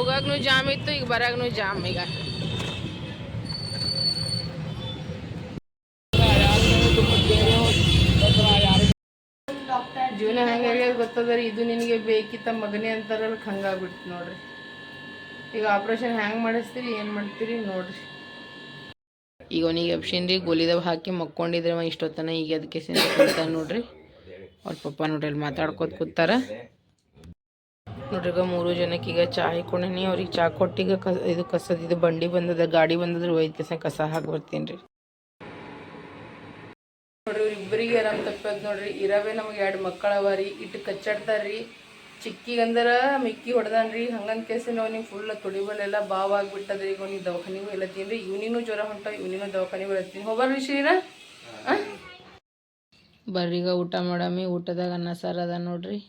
ಹೋಗಾಗ್ನು jam ಇತ್ತು ಈಗ ಬರಾಗ್ನು jam ಈಗ. ಜೀವನ ಹೆಂಗಾಗ್ಯದ ಗೊತ್ತದ್ರಿ ಇದು ನಿನಗೆ ಬೇಕಿತ್ತ ಮಗನೇ ಅಂತಾರಲ್ಲ ಹಂಗಾಗ್ಬಿಡ್ತು ನೋಡ್ರಿ. ಈಗ ಆಪ್ರೇಷನ್ ಹ್ಯಾಂಗೆ ಮಾಡಿಸ್ತೀರಿ ಏನು ಮಾಡ್ತೀರಿ ನೋಡ್ರಿ. ಈಗ ಅವನಿಗೆ ಎಬ್ಸಿನ್ರಿ ಗೋಲಿದವ್ ಹಾಕಿ ಮಕ್ಕೊಂಡಿದ್ರೆ ಅವ ಇಷ್ಟೊತ್ತನ ಈಗ ಅದಕ್ಕೆ ಕುಂತಾನ ನೋಡ್ರಿ. ಅವ್ರ ಪಪ್ಪ ನೋಡ್ರಿ ಅಲ್ಲಿ ಮಾತಾಡ್ಕೋತ ಕೂತಾರ. ನೋಡ್ರಿ ಈಗ ಮೂರು ಜನಕ್ಕೆ ಈಗ ಚಾ ಹಾಕೊಂಡೇನಿ ಅವ್ರಿಗೆ ಚಾ ಕೊಟ್ಟಿಗೆ ಕ ಇದು ಕಸದ ಇದು ಬಂಡಿ ಬಂದದ ಗಾಡಿ ಬಂದದ್ರ ಒಯ್ದ ಕೆಸ ಕಸ ಹಾಕಿ ಬರ್ತೀನಿ ರೀ ನೋಡ್ರಿ ಇಬ್ಬರಿಗೆ ಆರಾಮ್ ತಪ್ಪದ್ ನೋಡ್ರಿ. ಇರವೇ ನಮಗೆ ಎರಡು ಮಕ್ಕಳ ಅವ ರೀ. ಇಟ್ಟು ಕಚ್ಚಾಡ್ತಾರ್ರಿ ಅಂದ್ರೆ ಮಿಕ್ಕಿ ಹೊಡೆದಾನ್ರಿ ಹಂಗಂತ ಕೇಸಿನ ಅವ್ನಿಗೆ ಫುಲ್ ತೊಡಿಬಲ್ಲೆಲ್ಲ ಬಾವ್ ಆಗ್ಬಿಟ್ಟದ್ರಿ ಈಗ ಅವ್ನಿಗೆ ದವಾಖಾನಿಗೂ ಹೇಳತ್ತೀನಿ ರೀ. ಇವ್ನಿಗೂ ಜ್ವರ ಹೊಂಟ ಇವ್ನಿಗೂ ದವಾಖಾನಿಗೂ ಹೇಳತ್ತೀನಿ ಹೋಗಲ್ರಿ ಶ್ರೀರ. ಬರ್ರೀಗ ಊಟ ಮಾಡಮಿ. ಊಟದಾಗ ಅನ್ನ ಸಾರು ಅದ ನೋಡ್ರಿ.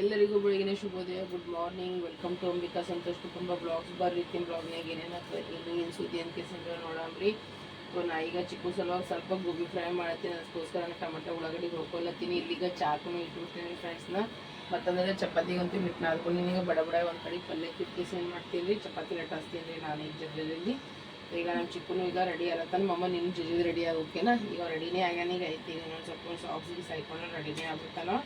ಎಲ್ಲರಿಗೂ ಬೆಳಗಿನ ಶುಭೋದಯ good morning welcome to Ambika Santosh ಕುಟುಂಬ ಬ್ಲಾಗ್ಸ್ ಬರ್ರಿ ತಿನ್ ಬ್ಲಾಗ್ನಾಗ ಏನೇನು ಆಗ್ತದೆ ಇನ್ನು ಏನು ಸುದ್ದಿ ಅಂತ ಕೇಸಂದ್ರೆ ನೋಡಮ್ರಿ. ಸೊ ನಾ ಈಗ ಚಿಕ್ಕ ಸಲುವಾಗಿ ಸ್ವಲ್ಪ ಗೋಬಿ ಫ್ರೈ ಮಾಡತ್ತೀನಿ. ಅದಕ್ಕೋಸ್ಕರ ನಾನು ಟೊಮೆಟೊ ಉಳ್ಳಾಗಡ್ಡಿ ಹುರ್ಕೊಳತ್ತೀನಿ ಇಲ್ಲಿಗ ಚಾಕುನು ಇಟ್ಬಿಡ್ತೀನಿ ಫ್ರೆಂಡ್ಸ್ನ ಮತ್ತಂದ್ರೆ ಚಪಾತಿಗಂತೂ ಹಿಟ್ಟು ನಾದ್ಕೊಂಡು ಈಗ ಬಡ ಬಡ ಒಂದು ಕಡೆ ಪಲ್ಯ ಕಿಟ್ಕೇಸಿ ಏನು ಮಾಡ್ತೀನಿ ರೀ ಚಪಾತಿ ಲಟಾಸ್ತೀನಿ ರೀ ನಾನು ಈಗ ಜಗದಲ್ಲಿ ಈಗ ನಮ್ಮ ಚಿಕ್ಕನು ಈಗ ರೆಡಿ ಆಗತ್ತಾನ ಮಮ್ಮ ನಿನ್ನ ಜಲ್ದಿ ರೆಡಿ ಆಗೋಕೆನಾ? ಈಗ ರೆಡಿನೇ ಆಗ್ಯಾನ. ಈಗ ಐತಿ ಈಗ ಇನ್ನೊಂದು ಸ್ವಲ್ಪ ಸಾಕ್ಸಿಗೆ ಸೈಕೊಂಡು ರೆಡಿನೇ ಆಗ್ಬಿಡ್ತಾನೋ?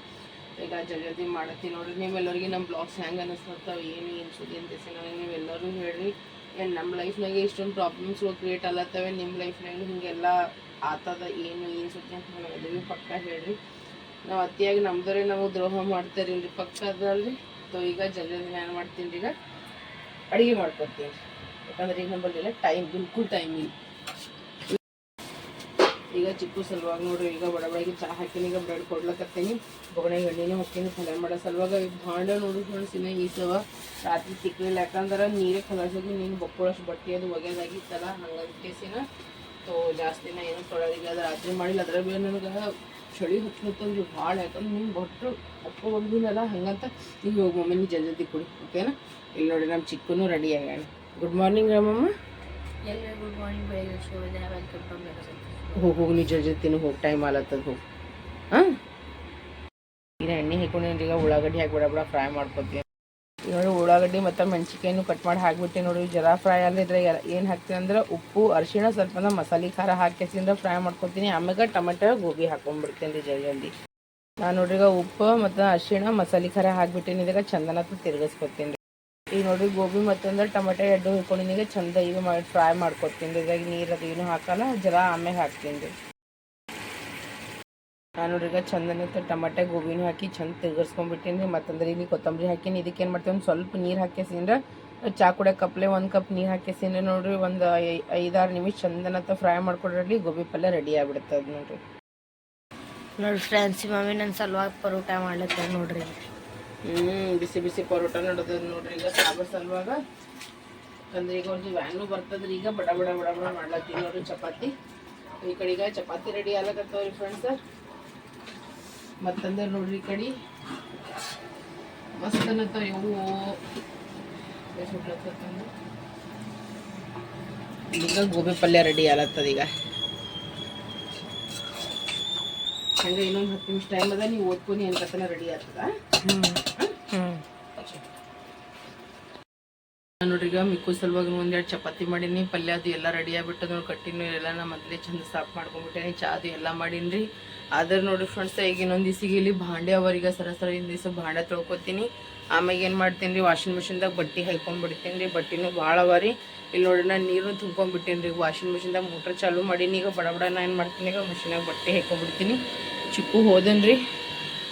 ಈಗ ಜಲ್ದಿ ಜಲ್ದಿ ಮಾಡತ್ತೀನಿ ನೋಡ್ರಿ, ನೀವೆಲ್ಲರಿಗೆ ನಮ್ಮ ಬ್ಲಾಗ್ಸ್ ಹೆಂಗೆ ಅನಿಸ್ತಾವ ಏನು ಏನು ಸುದ್ದಿ ಅಂತ ನನಗೆ ನೀವೆಲ್ಲರೂ ಹೇಳ್ರಿ. ಏನು ನಮ್ಮ ಲೈಫ್ನಾಗೆ ಇಷ್ಟೊಂದು ಪ್ರಾಬ್ಲಮ್ಸ್ಗಳು ಕ್ರಿಯೇಟ್ ಆಗತ್ತವೆ ನಿಮ್ಮ ಲೈಫ್ನಾಗೂ ಹಿಂಗೆಲ್ಲ ಆತದ, ಏನು ಏನು ಸುದ್ದಿ ಅಂತ ನನಗೆ ಪಕ್ಕ ಹೇಳ್ರಿ. ನಾವು ಅತಿಯಾಗಿ ನಮ್ದರೆ ನಾವು ದ್ರೋಹ ಮಾಡ್ತೇವೆ ರೀ ಪಕ್ಕ ಅದಲ್ರಿ ಸೊ ಈಗ ಜಲ್ದಿ ಜಲ್ದಿ ಏನು ಮಾಡ್ತೀನಿ ಈಗ ಅಡುಗೆ ಮಾಡ್ಕೊತೀನಿ ಯಾಕಂದ್ರೆ ಈಗ ನಂಬಲ್ಲಿ ಟೈಮ್ ಬಿಲ್ಕುಲ್ ಟೈಮ್ ಇಲ್ಲ. ಈಗ ಚಿಕ್ಕು ಸಲುವಾಗಿ ನೋಡ್ರಿ, ಈಗ ಬಡ ಬಡಗೆ ಚಹಾ ಹಾಕಿನಿ ಈಗ ಬ್ರೆಡ್ ಕೊಡ್ಲಕತ್ತೀನಿ ಬೋಗಣೆ ಎಣ್ಣೆನೇ ಹೋಗ್ತೀನಿ ಪಲ್ಯ ಮಾಡೋ. ಸಲುವಾಗ ಈಗ ಭಾಂಡ ನೋಡಿ ಫ್ರೆಂಡ್ಸ್ ಈ ಸವ ರಾತ್ರಿ ತಿಕ್ಕಲಿಲ್ಲ ಯಾಕಂದ್ರೆ ನೀರೇ ಕಲಸೋದು ನೀನು ಬಕ್ಕೊಳಷ್ಟು ಬಟ್ಟೆ ಅದು ಒಗೆದಾಗಿತ್ತಲ್ಲ ಹಂಗಂತೇಸಿನ ತೋ ಜಾಸ್ತಿನ ಏನು ತೊಳೋದಿಲ್ಲ. ಅದು ರಾತ್ರಿ ಮಾಡಿಲ್ಲ, ಅದ್ರ ಬೇರೆ ನನಗೆ ಚಳಿ ಹಚ್ಲತ್ತಂದ್ರಿ ಭಾಳ. ಯಾಕಂದ್ರೆ ನೀವು ಬಟ್ಟರು ಅಪ್ಪ ಬಂದಿಲ್ಲಲ್ಲ ಹಂಗಂತ ಈಗ ಹೋಗಿ ಮಮ್ಮಿ, ನೀ ಜಲ್ದಿ ಕುಡಿ, ಓಕೆನಾ? ಇಲ್ಲಿ ನೋಡಿ ನಮ್ಮ ಚಿಕ್ಕನು ರೆಡಿ ಆಗ್ಯಾನ. Good morning Ramamma. ಎಲ್ಲರಿಗೂ ಗುಡ್ ಮಾರ್ನಿಂಗ್ ವೆಲ್ಕಮ್ ಟು ಹೋಗಿ ಹೋಗಿ ನಿಜ ಜಲ್ದಿನೂ ಹೋಗಿ ಟೈಮ್ ಆಲತ್ತದ ಹೋಗಿ. ಹಾಂ? ಈಗ ಎಣ್ಣೆ ಹಾಕೊಂಡೇನ್ರಿ ಈಗ ಉಳ್ಳಾಗಡ್ಡಿ ಹಾಕಿ ಬಿಡ ಬಿಡ ಫ್ರೈ ಮಾಡ್ಕೊತೀನಿ. ಈಗ ನೋಡಿ ಉಳ್ಳಾಗಡ್ಡಿ ಮತ್ತು ಮೆಣಸಿಕಾಯಿನೂ ಕಟ್ ಮಾಡಿ ಹಾಕ್ಬಿಟ್ಟೆ ನೋಡಿ ಜರಾ ಫ್ರೈ ಅಲ್ಲಿದ್ರೆ ಏನು ಹಾಕ್ತೀನಿ ಅಂದ್ರೆ ಉಪ್ಪು, ಅರಿಶಿಣ, ಸ್ವಲ್ಪ ಮಸಾಲೆ, ಖಾರ ಹಾಕಿಸಿಂದ ಫ್ರೈ ಮಾಡ್ಕೊತೀನಿ. ಆಮ್ಯಾಗ ಟೊಮೆಟೊ, ಗೋಬಿ ಹಾಕೊಂಡ್ಬಿಡ್ತೀನಿ ರೀ ಜಲ್ದಿ ಜಲ್ದಿ. ನಾನು ನೋಡ್ರಿ, ಈಗ ಉಪ್ಪು ಮತ್ತು ಅರಿಶಿಣ, ಮಸಾಲೆ, ಖಾರ ಹಾಕ್ಬಿಟ್ಟಿನಿ ಇದಾಗ ಚಂದನ ತಿರ್ಗಿಸ್ಕೊತೀನಿ ಈಗ ನೋಡ್ರಿ, ಗೋಬಿ ಮತ್ತಂದ್ರೆ ಟೊಮೆಟೊ ಎಡ್ಡು ಹಿಡ್ಕೊಂಡಿನಿಗ ಚಂದ ಇದು ಮಾಡಿ ಫ್ರೈ ಮಾಡ್ಕೊತೀನಿ ಇದಾಗ ನೀರು ಅದು ಏನು ಹಾಕಲ್ಲ, ಜರ ಆಮೇಲೆ ಹಾಕ್ತೀನಿ ನಾನು ನೋಡ್ರಿ, ಈಗ ಚಂದನಿತ್ತು ಟೊಮೆಟೊ, ಗೋಬಿನೂ ಹಾಕಿ ಚಂದ ತಿರ್ಗಿಸ್ಕೊಂಡ್ಬಿಟ್ಟೀನಿ ರೀ. ಮತ್ತಂದ್ರೆ ಇಲ್ಲಿ ಕೊತ್ತಂಬರಿ ಹಾಕಿನಿ. ಇದಕ್ಕೆ ಏನು ಮಾಡ್ತೀವಿ, ಒಂದು ಸ್ವಲ್ಪ ನೀರು ಹಾಕಿಸಿಂದ್ರ ಚಾ ಕುಡಿಯೋ ಕಪ್ಲೆ, ಒಂದು ಕಪ್ ನೀರು ಹಾಕಿಸಿಂದ್ರೆ ನೋಡ್ರಿ. ಒಂದು ಐದಾರು ನಿಮಿಷ ಚಂದನತ್ತ ಫ್ರೈ ಮಾಡ್ಕೊಡ್ರಲ್ಲಿ ಗೋಬಿ ಪಲ್ಯ ರೆಡಿ ಆಗ್ಬಿಡ್ತದೆ ನೋಡ್ರಿ. ನೋಡಿ ಫ್ರೆಂಡ್ಸ್ ಮಮ್ಮಿ ನನ್ನ ಸಲುವಾಗಿ ಪರೋಟ ಮಾಡ್ಲತ್ತ ನೋಡ್ರಿ. ಹ್ಞೂ ಬಿಸಿ ಬಿಸಿ ಪರೋಟ ನಡೋದು ನೋಡ್ರಿ. ಈಗ ಸಾಂಬಾರ್ ಸಲುವಾಗ ಅಂದ್ರೆ ಈಗ ಒಂದು ವ್ಯಾನು ಬರ್ತದ್ರಿ. ಈಗ ಬಡ ಬಡ ಬಡ ಬಡ ಮಾಡ್ಲತ್ತೀವಿ ನೋಡ್ರಿ ಚಪಾತಿ. ಈ ಕಡೆ ಈಗ ಚಪಾತಿ ರೆಡಿ ಆಗ್ಲಕತ್ತವ್ರಿ ಫ್ರೆಂಡ್ಸ್ ಮತ್ತಂದ್ರೆ ನೋಡ್ರಿ ಈ ಕಡೆ. ಮಸ್ತ್ ಅನ್ನತ್ತ ಇವು. ಈಗ ಗೋಬಿ ಪಲ್ಯ ರೆಡಿ ಆಗ್ಲತ್ತದ ಈಗ. ಹಂಗೆ ಇನ್ನೊಂದು ಹತ್ತು ನಿಮಿಷ ಟೈಮ್ ಅದ, ನೀವು ಓದ್ಕೊಂಡು ಏನ್ಕತ್ತನ ರೆಡಿ ಆಗ್ತದ. ಹ್ಞೂ ನಾನು ಈಗ ಮಿಕ್ಕು ಸಲುವಾಗಿ ಒಂದೆರಡು ಚಪಾತಿ ಮಾಡೀನಿ. ಪಲ್ಯ ಅದು ಎಲ್ಲ ರೆಡಿ ಆಗಿಬಿಟ್ಟು ನೋಡಿ, ಕಟ್ಟಿನೂ ಎಲ್ಲ ನಾ ಮೊದಲೇ ಚಂದ ಸಾಫ್ ಮಾಡ್ಕೊಂಡ್ಬಿಟ್ಟೇನಿ ಚಾ ಅದು ಎಲ್ಲ ಮಾಡೀನಿ ಆದ್ರೆ ನೋಡಿ ಫ್ರೆಂಡ್ಸ್ ಈಗ ಇನ್ನೊಂದು ದಿಸಿಗೆ ಇಲ್ಲಿ ಭಾಂಡೆ ಅವರಿಗೆ ಸರ ಸರ ದಿವಸ ಭಾಂಡೆ ತೊಳ್ಕೊತೀನಿ. ಆಮ್ಯಾಗ ಏನು ಮಾಡ್ತೀನಿ ರೀ ವಾಷಿಂಗ್ ಮಿಷಿನ್ದಾಗ ಬಟ್ಟೆ ಹಾಕೊಂಡ್ಬಿಡ್ತೀನಿ ರೀ ಬಟ್ಟೆನೂ ಭಾಳ ಅವ ರೀ. ಇಲ್ಲಿ ನೋಡಿ ನಾನು ನೀರನ್ನು ತುಂಬ್ಕೊಂಡ್ಬಿಟ್ಟೀನಿ ರೀ ವಾಷಿಂಗ್ ಮಿಷಿನ್ದಾಗ ಮೋಟ್ರ್ ಚಾಲೂ ಮಾಡೀನಿ. ಈಗ ಬಡ ಬಡ ನಾ ಏನು ಮಾಡ್ತೀನಿ, ಈಗ ಮಿಷಿನಾಗ ಬಟ್ಟೆ ಹಾಕೊಂಡ್ಬಿಡ್ತೀನಿ ಚಿಕ್ಕು ಹೋದನ್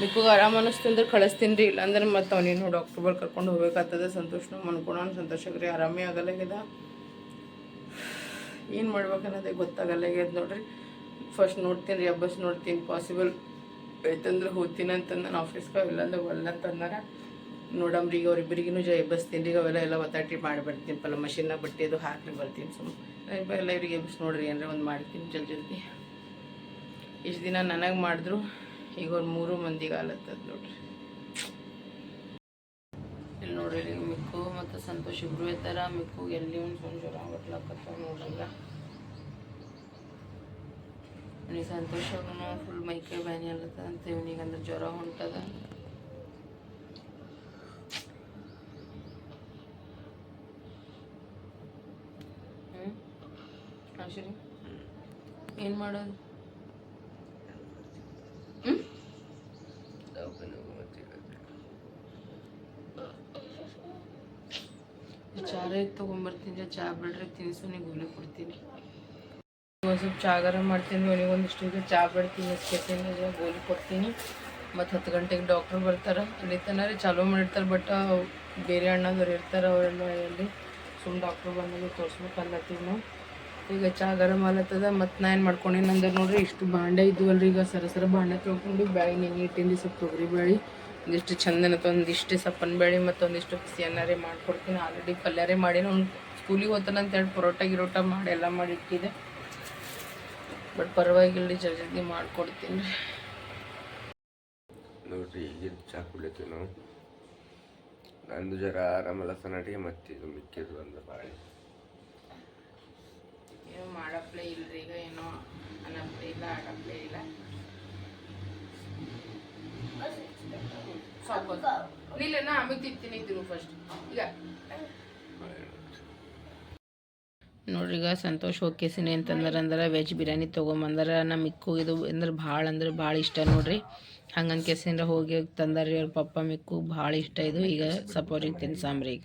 ರೀ ಮಿಕ್ಕು ಆರಾಮ ಅನ್ನಿಸ್ತಂದ್ರೆ ಕಳಿಸ್ತೀನಿ ರೀ ಇಲ್ಲಾಂದ್ರೆ ಮತ್ತೆ ಅವನೇನು ಅಕ್ಟೋಬರ್ ಕರ್ಕೊಂಡು ಹೋಗ್ಬೇಕಾಗ್ತದೆ. ಸಂತೋಷನು ಸಂತೋಷಕ್ಕೆ ಸಂತೋಷಕ್ರಿ ಆರಾಮೇ ಆಗಲ್ಲಾಗ್ಯದ ಏನು ಮಾಡ್ಬೇಕನ್ನೋದೇ ಗೊತ್ತಾಗಲ್ಲಾಗ್ಯದ ನೋಡ್ರಿ. ಫಸ್ಟ್ ನೋಡ್ತೀನಿ ರೀ ಹಬ್ಬಸ್ ನೋಡ್ತೀನಿ. ಪಾಸಿಬಲ್ ಐತಂದ್ರೆ ಹೋಗ್ತೀನಿ ಅಂತಂದು ನಾನು ಆಫೀಸ್ಗೆ ಇಲ್ಲಾಂದ್ರೆ ಒಲ್ಲ ಅಂತಂದಾರ ನೋಡಮ್ರಿ ಈಗ ಅವ್ರಿಬ್ಬರಿಗೂ ಜೈ ಎಬ್ಬಸ್ತೀನಿ ರೀ, ಅವೆಲ್ಲ ಎಲ್ಲ ಒತ್ತಾಟಿ ಮಾಡಿ ಬರ್ತೀನಿ ಪಲ್ಲ ಮಷಿನ್ನಾಗ ಬಟ್ಟೆ ಅದು ಹಾಕಿ ಬರ್ತೀನಿ ಸುಮ್ಮನೆ ಎಲ್ಲ ಇವ್ರಿಗೆ ಎಬ್ಬಿಸಿ ನೋಡ್ರಿ ಏನಾರ ಒಂದು ಮಾಡ್ತೀನಿ ಜಲ್ದಿ ಜಲ್ದಿ. ಇಷ್ಟು ದಿನ ನನಗೆ ಮಾಡಿದ್ರು. ಈಗ ಒಂದು ಮೂರು ಮಂದಿಗೆ ಆಲತ್ತದ ನೋಡ್ರಿ. ಇಲ್ಲಿ ನೋಡ್ರಿ ಮಿಕ್ಕು ಮತ್ತು ಸಂತೋಷ್ ಇಬ್ರು ಇದ್ದಾರ. ಮಿಕ್ಕು ಎಲ್ಲಿ ಒಂದು ಸ್ವಲ್ಪ ಜ್ವರ ಬರ್ಲಕತ್ತಾವ ನೋಡಲ್ಲ ಇವನಿಗೆ ಸಂತೋಷನು ಫುಲ್ ಮೈಕೈ ಬ್ಯಾನಿ ಅಲ್ಲತ್ತ ಅಂತ ಇವನಿಗೆ ಅಂದ್ರೆ ಜ್ವರ ಹೊಂಟದ. ಹ್ಞೂ ಏನು ಮಾಡೋದು ಹ್ಞೂ ಚಾರ ತೊಗೊಂಬರ್ತೀನಿ ಚಾ ಬಿಡ್ರಿ, ತಿನ್ಸು, ನೀವು ಗೋಲಿ ಕೊಡ್ತೀನಿ. ಒಂದು ಸ್ವಲ್ಪ ಚಾಗಾರ ಮಾಡ್ತೀನಿ ಅವನಿಗೆ ಒಂದಿಷ್ಟು ಈಗ ಚಾ ಬಿಡ್ತೀನಿ ತಿನ್ನಿಸ್ಕೊತೀನಿ ಗೋಲಿ ಕೊಡ್ತೀನಿ. ಮತ್ತು ಹತ್ತು ಗಂಟೆಗೆ ಡಾಕ್ಟ್ರ್ ಬರ್ತಾರೆ. ಅಲ್ಲಿ ತನಕ ಚಾಲೂ ಮಾಡಿರ್ತಾರೆ ಬಟ್ ಬೇರೆ ಅಣ್ಣದವ್ರು ಇರ್ತಾರೆ ಅವರೆಲ್ಲ ಅಲ್ಲಿ. ಸುಮ್ಮನೆ ಡಾಕ್ಟ್ರ್ ಬಂದಾಗ ತೋರಿಸ್ಬೇಕಲ್ಲತ್ತೀವಿ ನಾವು. ಈಗ ಚಾಗಾರ ಮಾಲತ್ತದ ಮತ್ತು ನಾ ಏನು ಮಾಡ್ಕೊಂಡೇನಿ ಅಂದ್ರೆ ನೋಡ್ರಿ, ಇಷ್ಟು ಬಾಂಡೆ ಇದ್ವಲ್ರಿ, ಈಗ ಸರ ಸರ ಬಾಂಡೆ ತೊಳ್ಕೊಂಡು ಬ್ಯಾಳಿ ನೆನೆ ಇಟ್ಟಿಂದು, ಸ್ವಲ್ಪ ತೊಗರಿ ಬೇಳೆ ಒಂದಿಷ್ಟು ಚಂದನ, ಒಂದಿಷ್ಟು ಸಪ್ಪನ ಬೇಳೆ ಮತ್ತು ಒಂದಿಷ್ಟು ಬಿಸಿ ಅನ್ನಾರೇ ಮಾಡ್ಕೊಡ್ತೀನಿ. ಆಲ್ರೆಡಿ ಪಲ್ಯಾರೇ ಮಾಡಿನ ಅವ್ನು ಸ್ಕೂಲಿಗೆ ಹೋಗ್ತಾನೆ ಅಂತೇಳಿ ಪರೋಟ ಗಿರೋಟ ಮಾಡಿ ಎಲ್ಲ ಮಾಡಿ ಇಟ್ಟಿದೆ ಬಟ್ ಪರವಾಗಿಲ್ಲ ಜಲ್ದಿ ಜಲ್ದಿ ಮಾಡ್ಕೊಡ್ತೀನಿ. ರೀ ನೋಡ್ರಿ ಈಗಿನ ಚಾ ಕುಡಿತೀವಿ ನಾವು ನಂದು ಜರ ಆರಾಮಲ್ಲ ಸನಾಟಿಗೆ ಮತ್ತಿದು ಮಿಕ್ಕಿದ್ದು ಒಂದು ಬಾಳೆ ಏನು ಮಾಡಪ್ಲೇ ಇಲ್ರಿ ಈಗ ಏನೋ ಅನ್ನಪ್ಲೇ ಇಲ್ಲ ಆಡಪ್ಲೇ ಇಲ್ಲ. ಸ್ವಲ್ಪ ನಿಲ್ಲ ನಾ ಆಮೇಲೆ ತಿಂತೀನಿ ಇದ್ರು ಫಸ್ಟ್ ಈಗ. ನೋಡ್ರಿ, ಈಗ ಸಂತೋಷ್ ಹೋಗ್ಕೇಸಿನಿ ಅಂತಂದ್ರೆ ಅಂದ್ರೆ ವೆಜ್ ಬಿರಿಯಾನಿ ತೊಗೊಂಬಂದ್ರೆ. ನಮ್ಮ ಮಿಕ್ಕು ಇದು ಅಂದ್ರೆ ಭಾಳ ಅಂದ್ರೆ ಭಾಳ ಇಷ್ಟ ನೋಡ್ರಿ. ಹಂಗನ್ ಕೇಸಿಂದ್ರೆ ಹೋಗಿ ತಂದರಿ ಅವ್ರ ಪಪ್ಪ ಮಿಕ್ಕು ಭಾಳ ಇಷ್ಟ ಇದು. ಈಗ ಸ್ವಲ್ಪ ಅವ್ರಿಗೆ ತಿನ್ಸಾಮ್ರಿ ಈಗ.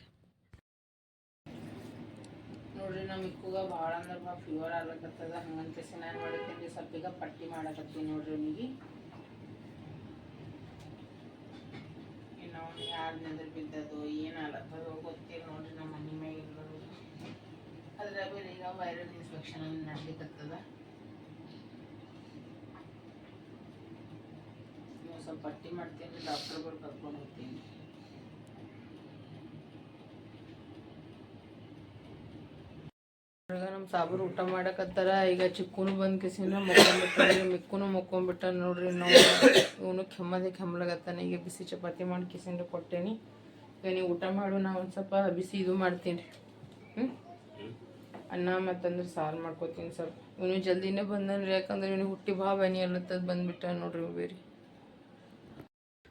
ನೋಡ್ರಿ ನಮ್ಮ ಮಿಕ್ಕುಗ ಭಾಳ ಅಂದ್ರೆ ಭಾಳ ಫೀವರ್ ಆಗ್ಲಕತ್ತದ. ಹಂಗನ್ ಕೇಸಿನ ನಾನು ಮಾಡಿದ್ದೀನಿ ಸ್ವಲ್ಪ ಈಗ ಪಟ್ಟಿ ಮಾಡಕತ್ತೀನಿ ನೋಡ್ರಿ ಅವನಿಗೆ. ಇನ್ನು ಅವ್ನು ಯಾರು ನೆದ್ರ ಬಿದ್ದದು, ಏನು ಗೊತ್ತಿಲ್ಲ ನೋಡ್ರಿ ನಮ್ಮ ಮನೆ ಮ್ಯಾಗ ಇರೋದು ಅದ್ರ ಬೇರೆ ಈಗ ವೈರಲ್ ಇನ್ಫೆಕ್ಷನ್ ನಡ್ಲಿಕತ್ತದ? ನೀವು ಸ್ವಲ್ಪ ಪಟ್ಟಿ ಮಾಡ್ತೀನಿ ಡಾಕ್ಟರ್ಗಳು ಕರ್ಕೊಂಡು ಹೋಗ್ತೀನಿ. ನಮ್ಮ ಸಾಬರು ಊಟ ಮಾಡಕತ್ತಾರ ಈಗ ಚಿಕ್ಕೂನು ಬಂದ್ ಕಿಸಿನ ಮಕ್ಕೊಂಡ್ಬಿಟ್ಟಾರ ಮಿಕ್ಕೂನು ಮಕ್ಕೊಂಡ್ಬಿಟ್ಟ ನೋಡ್ರಿ ನಾವು ಇವನು ಕೆಮ್ಮದೆ ಕೆಮ್ಮಲಾಗತ್ತಾನೆ ಈಗ ಬಿಸಿ ಚಪಾತಿ ಮಾಡಿ ಕಿಸಿಂದ ಕೊಟ್ಟೇನಿ. ಈಗ ನೀವು ಊಟ ಮಾಡು ನಾ ಒಂದು ಸ್ವಲ್ಪ ಬಿಸಿ ಇದು ಮಾಡ್ತೀನಿ ರೀ ಹ್ಞೂ ಅನ್ನ ಮತ್ತಂದ್ರೆ ಸಾರು ಮಾಡ್ಕೊತೀನಿ ಸ್ವಲ್ಪ ಇವನು ಜಲ್ದಿನೇ ಬಂದನ್ರಿ ಯಾಕಂದ್ರೆ ಇವನು ಹುಟ್ಟಿ ಬಾ ಬನಿ ಅಲ್ಲತ್ತದ ಬಂದ್ಬಿಟ್ಟ ನೋಡ್ರಿ ಇವ್ ಬೇರೆ.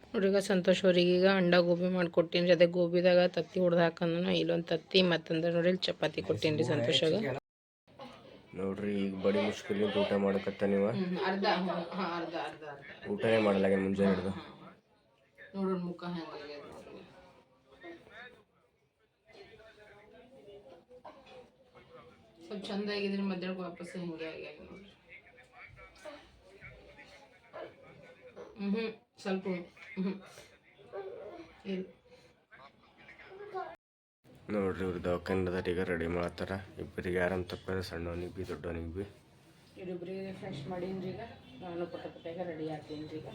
ನೋಡ್ರಿ ಈಗ ಸಂತೋಷ್ ಅವ್ರಿಗೆ ಈಗ ಅಂಡ ಗೋಬಿ ಮಾಡ್ಕೊಟ್ಟೀನಿ ಅದೇ ಗೋಬಿದಾಗ ತತ್ತಿ ಹೊಡೆದು ಹಾಕಂದ್ರೆ ಇಲ್ಲೊಂದು ತತ್ತಿ ಮತ್ತಂದ್ರೆ ನೋಡಿ ಇಲ್ಲಿ ಚಪಾತಿ ಕೊಟ್ಟೀನಿ ರೀ ಸಂತೋಷಾಗ ನೋಡ್ರಿ ಈಗ ಬಡಿ ಮುಷ್ಕಿಲ್ ಊಟ ಮಾಡಕತ್ತ ನೀವು? ಅರ್ಧ ಅರ್ಧ ಅರ್ಧ ಅರ್ಧ. ಊಟನೇ ಮಾಡಲಾಗ ಮುಂಜಾನೆ ಹಿಡ್ದು. ನೋಡ್ರಿ ಮುಖ ಹೆಂಗಾಗ್ಯದ ಸ್ವಲ್ಪ ಚಂದ ಆಗಿದ್ರೆ ಮಧ್ಯಾಹ್ನ ವಾಪಸ್ ಹಿಂಗೆ ಆಗ್ಯಾಗ ನೋಡ್ರಿ. ಹ್ಞೂ ಸ್ವಲ್ಪ ಹ್ಞೂ ಇಲ್ಲ ನೋಡ್ರಿ ಇವ್ರು ದವಾಖಾನದಾರ ಈಗ ರೆಡಿ ಮಾಡತ್ತಾರ ಇಬ್ಬರಿಗೆ ಆರಾಮ್ ತಪ್ಪದ ಸಣ್ಣವನಿಗೆ ಬಿ ದೊಡ್ಡವನಿಗೆ ಬಿ. ಇವ್ರಿಬ್ರಿಗೆ ಫ್ರೆಶ್ ಮಾಡೀನಿ ಈಗ. ನಾನು ಪುಟ್ಟ ಪುಟ್ಟಾಗ ರೆಡಿ ಆಗ್ತೀನಿ ಈಗ.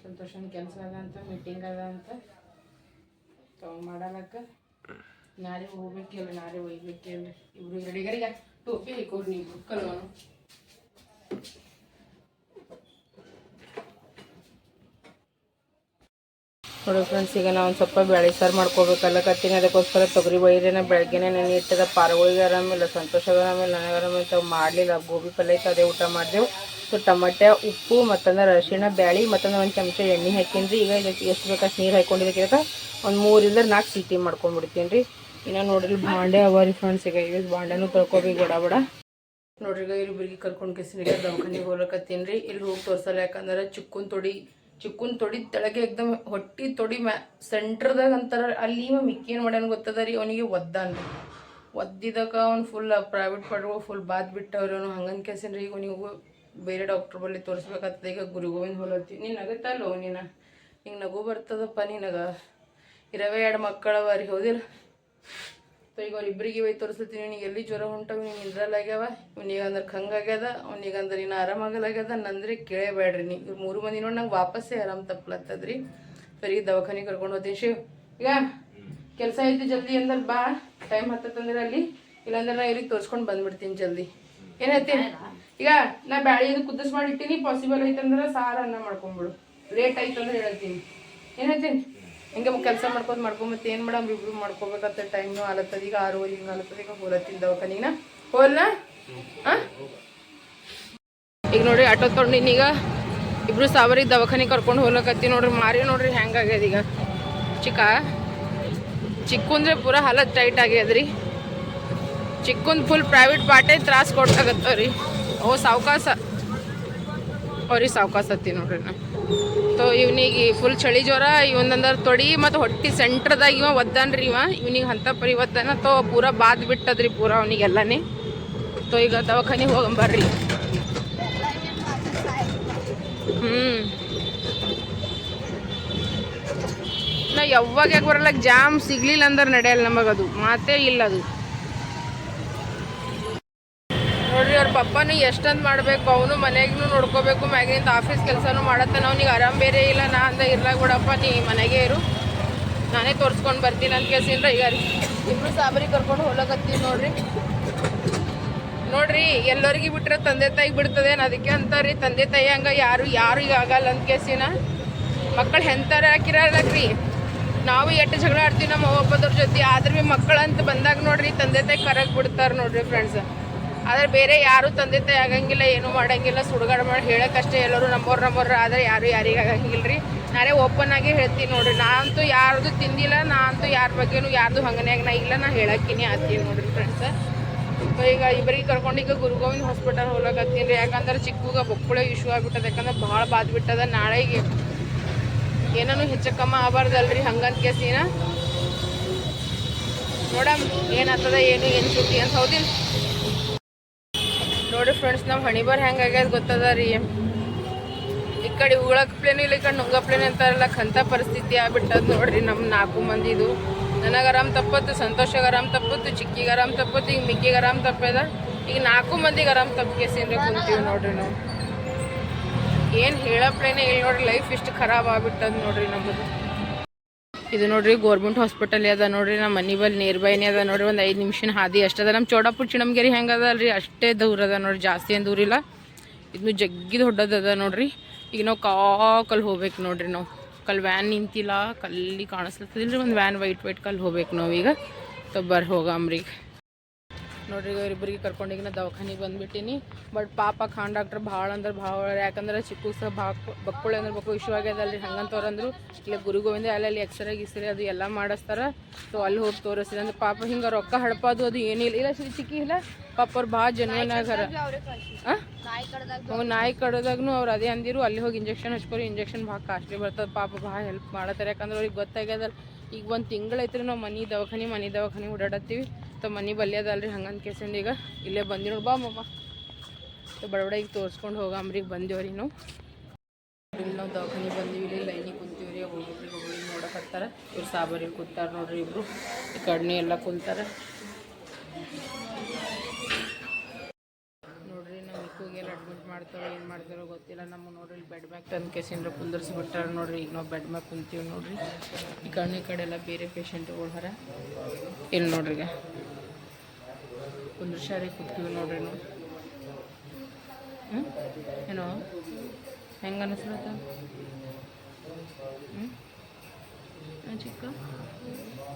ಸಂತೋಷನ್ ಕೆಲಸ ಅದ ಅಂತ ಮೀಟಿಂಗ್ ಅದ ಅಂತ. ತಗೊಂಡ್ ಮಾಡಲಕ್ಕ. ನಾಳೆ ಹೋಗ್ಬೇಕಿಲ್ಲ ನಾಳೆ ಒಯ್ಬೇಕಿಲ್ಲ ಇಬ್ರಿಗೆ ರೆಡಿಗರಿಗೆ ಟೋಪಿ ಹಾಕೋರಿ ನೀವು ಕಲ್ವನು ನೋಡಿ ಫ್ರೆಂಡ್ಸ್ ಈಗ ನಾವು ಒಂದು ಸ್ವಲ್ಪ ಬೇಳೆ ಸಾರು ಮಾಡ್ಕೋಬೇಕಲ್ಲ ಕತ್ತೀನಿ ಅದಕ್ಕೋಸ್ಕರ ತೊಗರಿ ಬೈರೇನ ಬೆಳಗ್ಗೆನೆ ನೆನೆ ಇಟ್ಟದ ಪಾರಗಳಿಗೆ ಆರಾಮಿಲ್ಲ ಸಂತೋಷ ಆರಾಮಿಲ್ಲ ನನಗೆ ಆರಾಮಿಲ್ಲ ತಾವು ಮಾಡಲಿಲ್ಲ. ಗೋಬಿ ಪಲ್ಯ ಇತ್ತು, ಅದೇ ಊಟ ಮಾಡಿದೆವು. ಸೊ ಟಮಟೆ ಉಪ್ಪು ಮತ್ತಂದ್ರೆ ಅರಿಶಿಣ, ಬ್ಯಾಳಿ ಮತ್ತಂದ್ರೆ ಒಂದು ಚಮಚ ಎಣ್ಣೆ ಹಾಕೀನಿ ಈಗ ಇದಕ್ಕೆ ಎಷ್ಟು ಬೇಕಷ್ಟು ನೀರು ಹಾಕೊಂಡಿದ್ದಕ್ಕೆ ಒಂದು ಮೂರಿಂದ ನಾಲ್ಕು ಸೀಟಿ ಮಾಡ್ಕೊಂಡ್ಬಿಡ್ತೀನಿ ರೀ ಇನ್ನು ನೋಡ್ರಿ ಬಾಂಡೆ ಅವ ರೀ ಫ್ರೆಂಡ್ಸ್ ಈಗ. ಈಗ ಬಾಂಡೆನೂ ತಳ್ಕೋಬಿ ಬಡ ಬಡ. ನೋಡ್ರಿ ಈಗ ಇಬ್ಬರಿಗೆ ಕರ್ಕೊಂಡು ಕೆಸಿನಿಗೆ ದವಾಖಾನಿಗೆ ಹೋಗ್ಲಕತ್ತೀನಿ ರೀ. ಇಲ್ಲಿ ಹೋಗಿ ತೋರ್ಸಲ್ಲ ಯಾಕಂದ್ರೆ ಚಿಕ್ಕನ್ ತೊಡಿ ಚಿಕ್ಕನ್ ತೊಡಿ ತೆಳಗೆ ಎಕ್ದಮ್ ಹೊಟ್ಟಿ ತೊಡಿ ಮ್ಯಾ ಸೆಂಟ್ರದಾಗ ಅಂತಾರ, ಅಲ್ಲಿ ಮಿಕ್ಕೇನು ಮಾಡ್ಯಾನ ಗೊತ್ತದ ರೀ? ಅವನಿಗೆ ಒದ್ದಾನ ರೀ. ಒದ್ದಿದಾಗ ಅವ್ನು ಫುಲ್ ಪ್ರೈವೇಟ್ ಪಡುವ ಫುಲ್ ಬಾತ್ ಬಿಟ್ಟವ್ರಿ ಅವನು. ಹಂಗನ್ ಕೆಸಿನ ರೀ. ಈಗ ನೀವು ಬೇರೆ ಡಾಕ್ಟ್ರ್ ಬಳಿ ತೋರಿಸ್ಬೇಕಾಗ್ತದೆ. ಈಗ ಗುರು ಗೋವಿಂದ ಹೋಲತ್ತಿ ನೀನು ನಗತ್ತಲ್ಲೋ ನೀನು? ಹಿಂಗೆ ನಗು ಬರ್ತದಪ್ಪ ನೀನಗ? ಇರವೇ ಎರಡು ಮಕ್ಕಳವ ರೀ. ಹೌದಿಲ್ಲ? ಈಗ ಅವ್ರಿಬ್ರಿಗೆ ಹೋಯ್ ತೋರಿಸ್ತೀನಿ ನೀನು ಎಲ್ಲಿ ಜ್ವರ ಹೊಂಟವ, ನೀನು ನಿಂದ್ರಲ್ಲಾಗ್ಯಾವ ಇವ್ನಿಗೆ ಅಂದ್ರೆ ಖಂಗಾಗ್ಯದ ಅವ್ನಿಗೆ ಅಂದ್ರೆ ನೀನು ಆರಾಮಾಗಲಾಗ್ಯದ ನಂದ್ರೆ ಕೇಳಬೇಡ್ರಿ ನೀ. ಇವ್ರು ಮೂರು ಮಂದಿ ನೋಡಿ ನಂಗೆ ವಾಪಸ್ಸೇ ಆರಾಮ್ ತಪ್ಪಲತ್ತದ್ರಿ ಸರಿಗೆ ದವಾಖಾನೆ ಕರ್ಕೊಂಡು ಹೋಗ್ತೀನಿ. ಶಿವ್, ಈಗ ಕೆಲಸ ಐತಿ ಜಲ್ದಿ ಅಂದ್ರೆ ಬಾ. ಟೈಮ್ ಹತ್ತತ್ತಂದ್ರೆ ಅಲ್ಲಿ. ಇಲ್ಲಾಂದ್ರೆ ನಾ ಇವ್ರಿಗೆ ತೋರಿಸ್ಕೊಂಡು ಬಂದ್ಬಿಡ್ತೀನಿ ಜಲ್ದಿ. ಏನೈತಿ ಈಗ ನಾ ಬ್ಯಾಳಿ ಇದು ಕುದಿಸ್ ಮಾಡಿಟ್ಟಿನಿ ಪಾಸಿಬಲ್ ಐತಂದ್ರೆ ಸಾರು ಅನ್ನ ಮಾಡ್ಕೊಂಬಿಡು. ಲೇಟ್ ಆಯ್ತಂದ್ರೆ ಹೇಳ್ತೀನಿ. ಏನೈತೀನಿ ಹಿಂಗೆ ಕೆಲಸ ಮಾಡ್ಕೊಂಡು ಮತ್ತೆ ಏನು ಮಾಡಮ್? ಇಬ್ರು ಮಾಡ್ಕೋಬೇಕಂತ ಟೈಮ್ನು ಆಲತ್ತದ. ಈಗ ಆರೂವರೆ ಹಿಂಗೆ ಆಲತ್ತದ. ಈಗ ಹೋಲತ್ತಿನ ದವಾಖಾನಿನ ಹೋಲ್ನ? ಈಗ ನೋಡ್ರಿ ಆಟೋ ತೊಗೊಂಡು ಈಗ ಇಬ್ರು ಸಾವರಿ ದವಾಖಾನೆ ಕರ್ಕೊಂಡು ಹೋಗ್ಲಕತ್ತಿ ನೋಡ್ರಿ. ಮಾರಿ ನೋಡ್ರಿ ಹೆಂಗಾಗ್ಯದ ಈಗ. ಚಿಕ್ಕ? ಚಿಕ್ಕಂದ್ರೆ ಪೂರ ಹಾಲತ್ ಟೈಟ್ ಆಗ್ಯದ್ರಿ ಚಿಕ್ಕಂದ್ ಫುಲ್ ಪ್ರೈವೇಟ್ ಪಾಟೆ ತ್ರಾಸ ಕೊಡ್ತಾಗತ್ತವ್ರಿ ಓ, ಸಾವ್ಕಾಸ. ಅವ್ರಿಗೆ ಸಾವ್ಕಾಸ ಹತ್ತಿ ನೋಡ್ರಿ ನಾ. ತೋ ಇವ್ನಿಗೆ ಫುಲ್ ಚಳಿ ಜ್ವರ ಇವನಂದ್ರೆ ತೊಡಿ, ಮತ್ತು ಹೊಟ್ಟಿ ಸೆಂಟ್ರದಾಗ ಇವ ಒದ್ದಾನ್ರಿ ಇವ. ಇವ್ನಿಗೆ ಅಂತ ಪರಿ ಒದ್ದಾನ. ತೋ ಪೂರ ಬಾದ್ ಬಿಟ್ಟದ್ರಿ ಪೂರ ಅವನಿಗೆಲ್ಲನೇ ತೋ ಈಗ ದವಾಖಾನಿಗೆ ಹೋಗಂಬರ್ರಿ ಹ್ಞೂ ಯಾವಾಗ ಯಾಕೆ ಬರಲ್ಲ? ಜಾಮ್ ಸಿಗ್ಲಿಲ್ಲ ಅಂದ್ರೆ ನಡೆಯಲ್ಲ ನಮಗದು ಮಾತೇ ಇಲ್ಲ ಅದು. ಪಪ್ಪನು ಎಷ್ಟಂತ ಮಾಡ್ಬೇಕು, ಅವನು ಮನೆಗೂ ನೋಡ್ಕೋಬೇಕು ಮ್ಯಾಗಿನಿಂದ ಆಫೀಸ್ ಕೆಲಸನೂ ಮಾಡತ್ತಾನ, ಅವ್ನಿಗೆ ಆರಾಮ್ ಬೇರೆ ಇಲ್ಲ, ನಾ ಅಂದ ಇರ್ಲಾಗ ಬಿಡಪ್ಪ, ನೀ ಮನೆಗೆ ಇರು. ನಾನೇ ತೋರಿಸ್ಕೊಂಡು ಬರ್ತೀನಿ ಅಂತ ಕೇಸಿಂದ್ರ ಈಗ ಇಬ್ರು ಸಾಬರಿ ಕರ್ಕೊಂಡು ಹೋಗ್ಲಕತ್ತೀವಿ ನೋಡ್ರಿ. ನೋಡ್ರಿ, ಎಲ್ಲರಿಗೂ ಬಿಟ್ರೆ ತಂದೆ ತಾಯಿಗೆ ಬಿಡ್ತದೆ ಅದಕ್ಕೆ ಅಂತಾರ್ರಿ, ತಂದೆ ತಾಯಿ ಹಂಗೆ ಯಾರು ಯಾರು ಈಗ ಆಗಲ್ಲ ಅಂತ ಕೇಸಿನ ಮಕ್ಕಳು ಹೆಂತಾರೆ ಹಾಕಿರಲ್ಲಕ್ರಿ ನಾವು ಎಟ್ಟು ಜಗಳ ಆಡ್ತೀವಿ ನಮ್ಮ ಅಪ್ಪದವ್ರ ಜೊತೆ, ಆದ್ರೂ ಭೀ ಮಕ್ಕಳಂತ ಬಂದಾಗ ನೋಡ್ರಿ, ತಂದೆ ತಾಯಿ ಕರಗ್ ಬಿಡ್ತಾರೆ ನೋಡ್ರಿ ಫ್ರೆಂಡ್ಸ್ ಆದ್ರೆ ಬೇರೆ ಯಾರು ತಂದೆ ತಾಯಿ ಆಗಂಗಿಲ್ಲ, ಏನು ಮಾಡಂಗಿಲ್ಲ, ಸುಡುಗಾಡು ಮಾಡಿ ಹೇಳಕ್ಕಷ್ಟೇ ಎಲ್ಲರೂ ನಂಬರ್ ನಂಬರ್ ಆದ್ರೆ ಯಾರು ಯಾರಿಗೆ ಆಗಂಗಿಲ್ಲ ರೀ ನಾನೇ ಓಪನ್ ಆಗಿ ಹೇಳ್ತೀನಿ ನೋಡ್ರಿ ನಾ ಅಂತೂ ಯಾರ್ದು ತಿಂದಿಲ್ಲ ನಾ ಅಂತೂ ಯಾರ ಬಗ್ಗೆನೂ ಯಾರ್ದು ಹಂಗನ್ಯಾಗ ನಾ ಇಲ್ಲ, ನಾ ಹೇಳಕ್ಕಿನಿ ಆತೀನಿ ನೋಡ್ರಿ ಫ್ರೆಂಡ್ಸ್ ಈಗ ಇಬ್ಬರಿಗೆ ಕರ್ಕೊಂಡು ಈಗ ಗುರುಗೋವಿಂದ ಹಾಸ್ಪಿಟಲ್ ಹೋಗ್ಲಕತ್ತೀನಿ ರೀ, ಯಾಕಂದ್ರೆ ಚಿಕ್ಕಗ ಬೊಕ್ಕುಳೆ ಇಶ್ಯೂ ಆಗ್ಬಿಟ್ಟದ, ಯಾಕಂದ್ರೆ ಭಾಳ ಬಾದ್ ಬಿಟ್ಟದ, ನಾಳೆಗೆ ಏನೂ ಹೆಚ್ಚು ಕಮ್ಮ ಆಗಬಾರ್ದಲ್ರಿ ಹಂಗಂತ ಕೇಸಿನ. ನೋಡಮ್, ಏನಾಗ್ತದ, ಏನು ಏನು ಸುದ್ದಿ ಅಂತ ಹೌದಿಲ್ಲ ನೋಡಿ ಫ್ರೆಂಡ್ಸ್ ನಾವು ಹಣಿಬಾರ್ ಹೆಂಗೆ ಆಗ್ಯದ ಗೊತ್ತದ ರೀ? ಈ ಕಡೆ ಉಳಕ್ ಪ್ಲೇನು ಇಲ್ಲ, ಈ ಕಡೆ ನುಂಗ ಪ್ಲೇನ್ ಅಂತಾರಲ್ಲ ಕಂತ ಪರಿಸ್ಥಿತಿ ಆಗ್ಬಿಟ್ಟದ ನೋಡ್ರಿ ನಮ್ಮ ನಾಲ್ಕು ಮಂದಿದು ನನಗೆ ಆರಾಮ್ ತಪ್ಪತ್ತು, ಸಂತೋಷಗೆ ಆರಾಮ್ ತಪ್ಪತ್ತು, ಚಿಕ್ಕಿಗೆ ಆರಾಮ್ ತಪ್ಪತ್ತು, ಈಗ ಮಿಕ್ಕಿಗೆ ಆರಾಮ್ ತಪ್ಪದ. ಈಗ ನಾಲ್ಕು ಮಂದಿಗೆ ಆರಾಮ್ ತಪ್ಪಕೇಸಿಂದ್ರೆ ಕುಂತೀವಿ ನೋಡ್ರಿ ನಾವು. ಏನು ಹೇಳಪ್ಲೇನೆ ಇಲ್ಲಿ ನೋಡ್ರಿ ಲೈಫ್ ಇಷ್ಟು ಖರಾಬ್ ಆಗ್ಬಿಟ್ಟದ ನೋಡ್ರಿ ನಮ್ಮದು ಇದು ನೋಡ್ರಿ ಗೌರ್ಮೆಂಟ್ ಹಾಸ್ಪಿಟಲ್ ಅದ ನೋಡ್ರಿ, ನಮ್ಮ ಮನೆ ಬಲ್ಲಿ ನಿಯರ್ ಬೈನೇ ಅದ ನೋಡ್ರಿ, ಒಂದು ಐದು ನಿಮಿಷನ ಹಾದಿ ಅಷ್ಟದ ನಮ್ಮ ಚೋಡಾಪುರ ಚಿಣಮಗೇರಿ ಹೆಂಗೆ ಅಲ್ರಿ, ಅಷ್ಟೇ ದೂರ ಅದ ನೋಡ್ರಿ, ಜಾಸ್ತಿ ಏನು ದೂರ ಇಲ್ಲ. ಇದು ಜಗ್ಗಿ ದೊಡ್ಡದದ ನೋಡ್ರಿ. ಈಗ ನಾವು ಕಾಕಲ್ಲಿ ಹೋಗ್ಬೇಕು ನೋಡ್ರಿ ನಾವು. ಕಲ್ ವ್ಯಾನ್ ನಿಂತಿಲ್ಲ, ಕಲ್ಲಿ ಕಾಣಿಸ್ಲತ್ತದಿಲ್ರಿ, ಒಂದು ವ್ಯಾನ್ ವೈಟ್ ವೈಟ್ ಕಲ್ಲಿ ಹೋಗ್ಬೇಕು ನಾವು ಈಗ. ಹೋಗಮ್ರಿ ನೋಡ್ರಿ ಈಗ ಇಬ್ಬರಿಗೆ ಕರ್ಕೊಂಡು ನಾ ದವಾಖಾನಿಗೆ ಬಂದ್ಬಿಟ್ಟಿನಿ. ಬಟ್ ಪಾಪ ಖಾನ್ ಡಾಕ್ಟರ್ ಭಾಳ ಅಂದ್ರೆ ಭಾಳ ಯಾಕಂದ್ರೆ ಚಿಕ್ಕ ಸಹ ಭಾಳ ಬಕ್ಕುಳೆ ಅಂದ್ರೆ ಬಕ್ಕು ಇಶ್ಯೂ ಆಗ್ಯದಲ್ರಿ ಹಂಗಂತವ್ರು ಅಂದ್ರು. ಇಲ್ಲ ಗುರು ಗೋವಿಂದ ಅಲ್ಲಿ ಎಕ್ಸ್ರೇ ಗಿಸ್ರೇ ಅದು ಎಲ್ಲ ಮಾಡಿಸ್ತಾರ. ಸೊ ಅಲ್ಲಿ ಹೋಗಿ ತೋರಿಸ್ರಿ ಅಂದ್ರೆ ಪಾಪ ಹಿಂಗೆ ರೊಕ್ಕ ಹಡಪದು ಅದು ಏನಿಲ್ಲ. ಇಲ್ಲ ಸಿಕ್ಕಿ ಚಿಕ್ಕಿ ಇಲ್ಲ ಪಾಪ ಅವ್ರು ಭಾಳ ಜನ್ವನ್ ಆಗ್ಯಾರ ನಾಯಿ ಕಡೋದಾಗ್ನು ಅವ್ರು ಅದೇ ಅಂದಿರು. ಅಲ್ಲಿ ಹೋಗಿ ಇಂಜೆಕ್ಷನ್ ಹಚ್ಕೊರಿ ಇಂಜೆಕ್ಷನ್ ಭಾಳ ಕಾಸ್ಟ್ಲಿ ಬರ್ತದೆ. ಪಾಪ ಭಾಳ ಹೆಲ್ಪ್ ಮಾಡತ್ತಾರೆ. ಯಾಕಂದ್ರೆ ಅವ್ರಿಗೆ ಗೊತ್ತಾಗ್ಯದಲ್ಲ ಈಗ ಒಂದು ತಿಂಗಳೈತ್ರಿ ನಾವು ಮನೆ ದವಾಖಾನಿ ಮನೆ ದವಾಖಾನೆ ಓಡಾಡತ್ತೀವಿ. ಸೊ ಮನೆ ಬಲ್ಯದಲ್ರಿ ಹಂಗಂತ ಕೇಸಂದು ಈಗ ಇಲ್ಲೇ ಬಂದಿ ನೋಡಿ ಬಾ ಮಮ್ಮ ಸೊ ಬಡಬಡ ಈಗ ತೋರಿಸ್ಕೊಂಡು ಹೋಗಂಬ್ರಿಗೆ ಬಂದೇವ್ರಿ ನಾವು. ಇಲ್ಲಿ ನಾವು ದವಾಖಾನೆ ಬಂದೀವಿ ಇಲ್ಲಿ ಲೈನಿಗೆ ಕುಂತೀವಿ ರೀ ಒಬ್ಬೊಬ್ರಿಗೆ ಒಬ್ಬರಿಗೆ ನೋಡಕತ್ತಾರ ಇವ್ರು ಸಾಬರಿಗೆ ಕೂತಾರೆ ನೋಡ್ರಿ ಇಬ್ರು. ಈ ಕಡ್ನಿ ಎಲ್ಲ ಕುಂತಾರ. ನೋಡ್ರಿ ನಮ್ಮ ಇಕ್ಕಿಗೆಲ್ಲ ಅಡ್ಮಿಟ್ ಮಾಡ್ತಾರೋ, ಏನು ಮಾಡ್ತಾರೋ ಗೊತ್ತಿಲ್ಲ. ನಮ್ಮ ನೋಡ್ರಿ ಇಲ್ಲಿ ಬೆಡ್ ಮ್ಯಾಗ ತಂದು ಕೇಸಿಂದ್ರ ಕುಂದರ್ಸಿ ಬಿಟ್ಟಾರ ನೋಡ್ರಿ. ಈಗ ನಾವು ಬೆಡ್ ಮ್ಯಾಗ ಕುಂತೀವಿ ನೋಡ್ರಿ. ಈ ಈ ಕಡೆ ಎಲ್ಲ ಬೇರೆ ಪೇಷಂಟ್ಗಳು ಹರ. ಇಲ್ಲಿ ನೋಡ್ರಿ ಈಗ. ಕುಂದ್ರಶಾರಿ ಕೂತೀವಿ ನೋಡ್ರಿ ನಾವು ಹ್ಞೂ ಏನೋ ಹೆಂಗೆ ಅನಿಸ್ಲತ್ತ ಹ್ಞೂ ಚಿಕ್ಕ